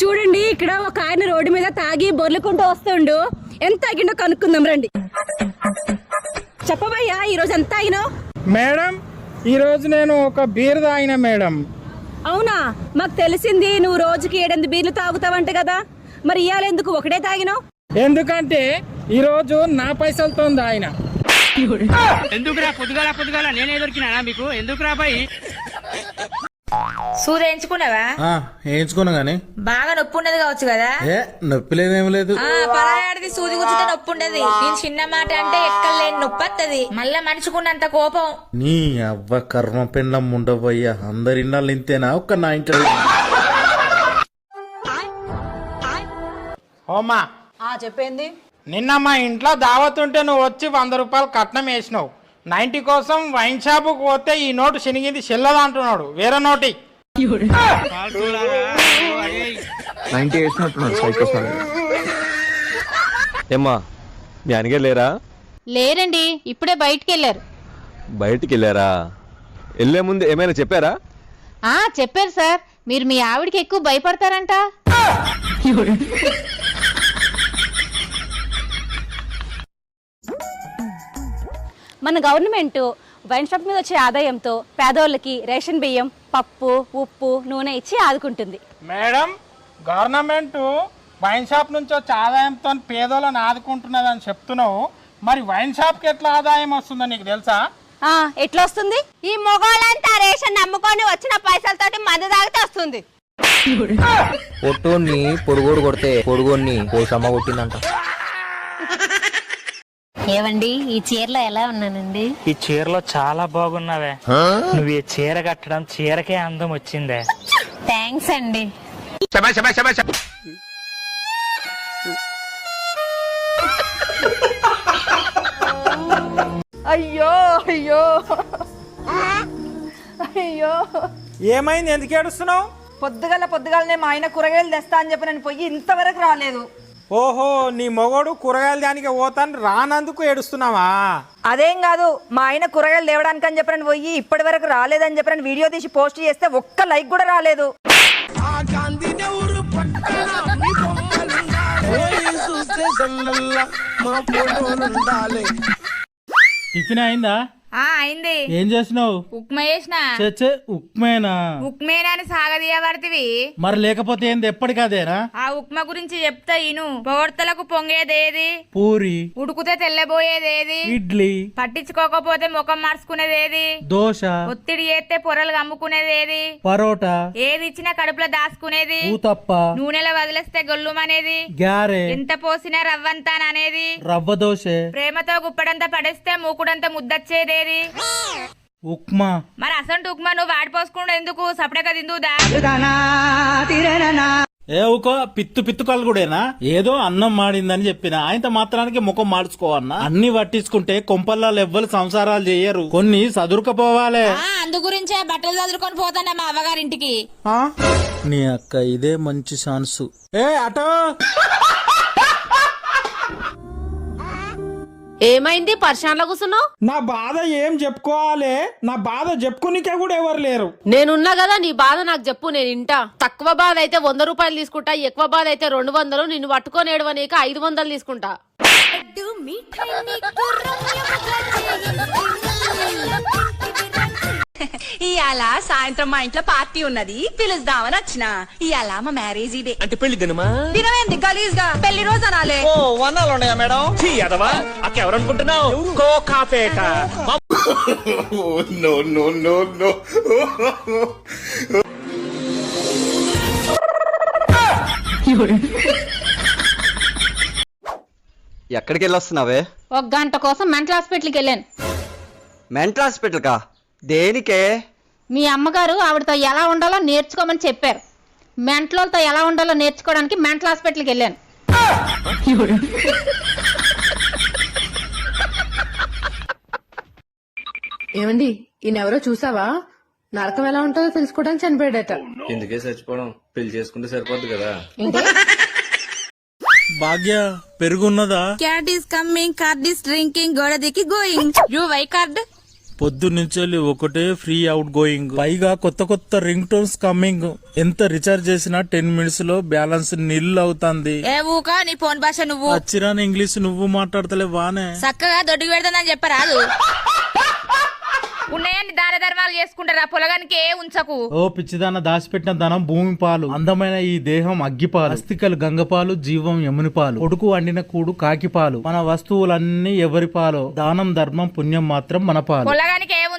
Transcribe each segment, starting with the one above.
చూడండి ఇక్కడ ఒక ఆయన రోడ్డు మీద తాగి బొర్లుకుంటూ వస్తుండు. ఎంత తాగిండో కనుక్కుందాం రండి. చెప్పబయ్యా ఈరోజు ఎంత తాగినావు మేడం ఈరోజు నేను ఒక బీర్ తాగిన మేడం. అవునా? మాకు తెలిసింది నువ్వు రోజుకి ఏడెనిమిది బీర్లు తాగుతావంట కదా. మరి ఇవాళ ఎందుకు ఒకటే తాగినావు ఎందుకంటే ఈరోజు నా పైసలతో తాగిన ఎందుకురా పొద్దుగాల పొద్దుగాల నేనే దొరికినా మీకు? ఎందుకురా బాయ్? సూది ఎంచుకున్నావా ఆ, వేయించుకున్నా గానీ. బాగా నొప్పి ఉండదు కావచ్చు కదా? ఏ నొప్పి లేదేం లేదు. ఆ పరాయాడిది సూది గుచ్చితే నొప్పి ఉండదు. నేను చిన్న మాట అంటే ఎక్కలేని నొప్పి వస్తుంది మళ్ళా మనుషుకున్నంత కోపం. నీ అవ్వ కర్మ పిండం ఉండబోయ్యా అందరి ఇన్నాళ్ళు ఇంతేనా? ఒక్క నా ఇంట్లో ఓమా ఆ చెప్పింది? నిన్న మా ఇంట్లో దావత్ ఉంటే నువ్వు వచ్చి వంద రూపాయలు కట్నం వేసినావు. నైన్టీ కోసం వైన్ షాపుకు పోతే ఈ నోటు శనిగింది చెల్లదు అంటున్నాడు. వేరే నోటి. నైన్టీ వేసినట్టున్నాడు సైకో సార్. ఏమ్మా మీ అనగే లేరా? లేరండి ఇప్పుడే బయటికి వెళ్ళారు బయటికి వెళ్ళారా వెళ్ళే ముందు ఏమైనా చెప్పారా? ఆ చెప్పారు సార్. మీరు మీ ఆవిడకి ఎక్కువ భయపడతారంట. మన గవర్నమెంట్ వైన్ షాప్ మీద వచ్చే ఆదాయంతో పేదోళ్ళకి రేషన్ బియ్యం పప్పు ఉప్పు నూనె ఇచ్చి ఆదుకుంటుంది. మేడం గవర్నమెంట్ వైన్ షాప్ నుంచి వచ్చే ఆదాయంతో పేదోళ్ళని ఆదుకుంటున్నదని చెప్తున్నావు. మరి వైన్ షాప్కి ఎట్లా ఆదాయం వస్తుందో నీకు తెలుసా? ఆ ఎట్లా వస్తుంది? ఈ మొగోళ్ళంతా రేషన్ నమ్ముకొని వచ్చిన పైసలతోటి మందు తాగితే వస్తుంది. పొట్టోన్ని పొడుగోడు కొడితే పొడుగోన్ని పోషమ్మ కొట్టిందంట. ఏవండి? ఈ చీరలో ఎలా ఉన్నానండి? ఈ చీరలో చాలా బాగున్నావే. నువ్వు ఈ చీర కట్టడం చీరకే అందం వచ్చిందే. థ్యాంక్స్ అండి. అయ్యో అయ్యో. అయ్యో. ఏమైంది? ఎందుకు ఏడుస్తున్నావు? పొద్దుగల పొద్దుగాలనే మా ఆయన కూరగాయలు తెస్తా అని చెప్పి నేను పోయి ఇంతవరకు రాలేదు. ఓహో నీ మొగోడు కూరగాయల దానికి పోతాను రానందుకు ఏడుస్తున్నావా? అదేం కాదు మా ఆయన కూరగాయలు తేవడానికి అని చెప్పి పోయి ఇప్పటి వరకు రాలేదని చెప్పి వీడియో తీసి పోస్ట్ చేస్తే ఒక్క లైక్ కూడా రాలేదు. టిఫిన్ అయిందా? అయింది. ఏం చేసినావు ఉప్మా చేసిన. చచ్చే ఉప్మేనా? ఉప్మేనాని సాగదీయబడితివి. మరి లేకపోతే ఏంది ఎప్పటికదేనా ఆ ఉప్మా గురించి చెప్తా ఇను. పొగడ్తలకు పొంగేదేది పూరి. ఉడుకుతే తెల్లబోయేదేది ఇడ్లీ. పట్టించుకోకపోతే ముఖం మార్చుకునేదేది దోశ. ఒత్తిడి చేస్తే పొరలు కమ్ముకునేదేది పరోటా. ఏది ఇచ్చినా కడుపులో దాచుకునేది? ఊతప్ప. నూనెలో వదిలేస్తే గొల్లుమనేది? గారె ఎంత పోసినా రవ్వంతాననేది? రవ్వ దోశ. ప్రేమతో గుప్పడంతా పడేస్తే మూకుడంతా ముద్దచ్చేదేది ఉప్మా. మరి అసంటు ఉప్మా నువ్వు వాడిపోసుకుండా ఎందుకు? సపడక తిందుదా ఏ ఊకో పిత్తు పిత్తు కలుగుడేనా? ఏదో అన్నం మాడిందని చెప్పిన. ఆయనతో మాత్రానికి ముఖం మార్చుకోవన్నా. అన్ని పట్టించుకుంటే కొంపల్లో ఎవ్వరు సంసారాలు చెయ్యరు కొన్ని సదురుకపోవాలే. అందు గురించే బట్టలు చదువుకొని పోతానే మా అవ్వగారింటికి. ఆ? నీ అక్క ఇదే మంచి ఛాన్స్. ఏ అటో! ఏమైంది? పర్షాన్లో కూర్చున్నావు? నా బాధ ఏం చెప్పుకోవాలి? నా బాధ చెప్పుకునికే కూడా ఎవరు లేరు. నేనున్నా కదా నీ బాధ నాకు చెప్పు నేను ఇంటా. తక్కువ బాధ అయితే వంద రూపాయలు తీసుకుంటా ఎక్కువ బాధ అయితే రెండు వందలు నిన్ను పట్టుకొని ఏడవనీక ఐదు వందలు తీసుకుంటా. ఇవాళ సాయంత్రం మా ఇంట్లో పార్టీ ఉన్నది పిలుద్దామని వచ్చిన. ఇవాళ మా మ్యారేజ్ డే అంటే పెళ్ళి దినమా? దినమేంది గలీజ్గా పెళ్ళి రోజు అనాలే. ఓ వన్నాలు ఉన్నాయా మేడం? అదవా? అక్క ఎవరనుకుంటున్నావు? కోకాపేట ఎక్కడికి వెళ్ళి వస్తున్నావే ఒక గంట కోసం మెంటల్ హాస్పిటల్కి వెళ్ళాను. మెంటల్ హాస్పిటల్ కా దేనికే? మీ అమ్మగారు ఆవిడతో ఎలా ఉండాలో నేర్చుకోమని చెప్పారు. మెంటలతో ఎలా ఉండాలో నేర్చుకోవడానికి మెంటల్ హాస్పిటల్కి వెళ్ళాను. ఏమండి ఈయనెవరో చూసావా? నరకం ఎలా ఉంటుందో తెలుసుకోవడానికి చనిపోయాడట. ఎందుకే చచ్చిపోవడం? పెళ్ళి చేసుకుంటే సరిపోద్ది కదా. Bhagya పెరుగున్నదా? Cat is coming card is drinking గోడ దిక్కి గోయింగ్ యూ వై కార్డ్ పొద్దు నుంచి ఒకటే ఫ్రీ అవుట్ గోయింగ్. పైగా కొత్త కొత్త రింగ్ టోన్స్ కమింగ్ ఎంత రీఛార్జ్ చేసినా టెన్ మినిట్స్లో బ్యాలెన్స్ నిల్ అవుతుంది. ఏ ఊక నీ ఫోన్ భాష నువ్వు. అచ్చిరాని ఇంగ్లీష్ నువ్వు మాట్లాడతలే వానే. చక్కగా దొడ్డుకు పెడతానని చెప్పరాదు. ఉన్నాయని దాన ధర్మాలు చేసుకుంటారా. పొలగానికి ఏ ఉంచకు. ఓ పిచ్చిదాన దాచిపెట్టిన ధనం భూమి పాలు. అందమైన ఈ దేహం అగ్గిపాలు. అస్థికలు గంగపాలు జీవం యముని పాలు. కొడుకు వండిన కూడు కాకి పాలు. మన వస్తువులన్నీ ఎవరి పాలు? దానం ధర్మం పుణ్యం మాత్రం మన పాలు. పొలగానికి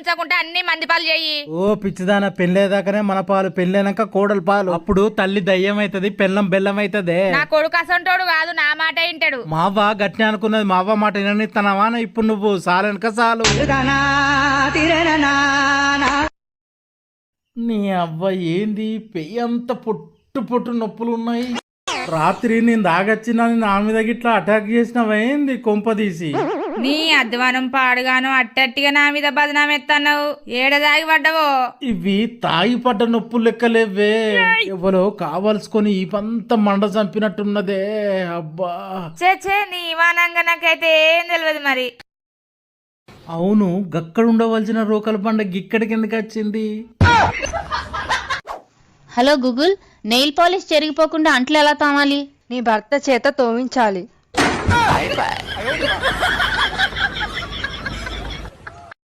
ఏ ఉంచకుంటే అన్ని మంది పాలు చెయ్యి ఓ పిచ్చిదాన పెళ్ళేదాకానే మన పాలు పెళ్ళైనాక కోడలు పాలు. అప్పుడు తల్లి దయ్యం అవుతుంది పెళ్ళం బెల్లం అవుతుంది నా కొడుకు అసంటోడు కాదు నా మాట వింటాడు మావ గట్టి అనుకున్నది మావ మాట విననిత్తనవాన ఇప్పుడు నువ్వు? సాలెనక చాలు నీ అవ్వ ఏంది? పెయ్యి అంత పొట్టు పొట్టు నొప్పులు ఉన్నాయి. రాత్రి నేను దాగచ్చినా నా మీద గిట్లా అటాక్ చేసినవా ఏంది? కొంప తీసి. నీ అధ్వానం పాడుగాను అట్టట్టిగా నా మీద బదనాం ఎత్తన్నావు. ఏడదాగి పడ్డవో? ఇవి తాగి పడ్డ నొప్పులు లెక్కలేవే ఎవరో కావలసుకొని ఈ పంత మండ చంపినట్టున్నదే. అబ్బా! చే చే నీ ఇవానంగా నాకైతే ఏం తెలియదు మరి. అవును గక్కడ ఉండవలసిన రోకల పండగ ఇక్కడికి ఎందుకు వచ్చింది? హలో గూగుల్ నెయిల్ పాలిష్ చెరిగిపోకుండా అంట్లు ఎలా తామాలి? నీ భర్త చేత తోమించాలి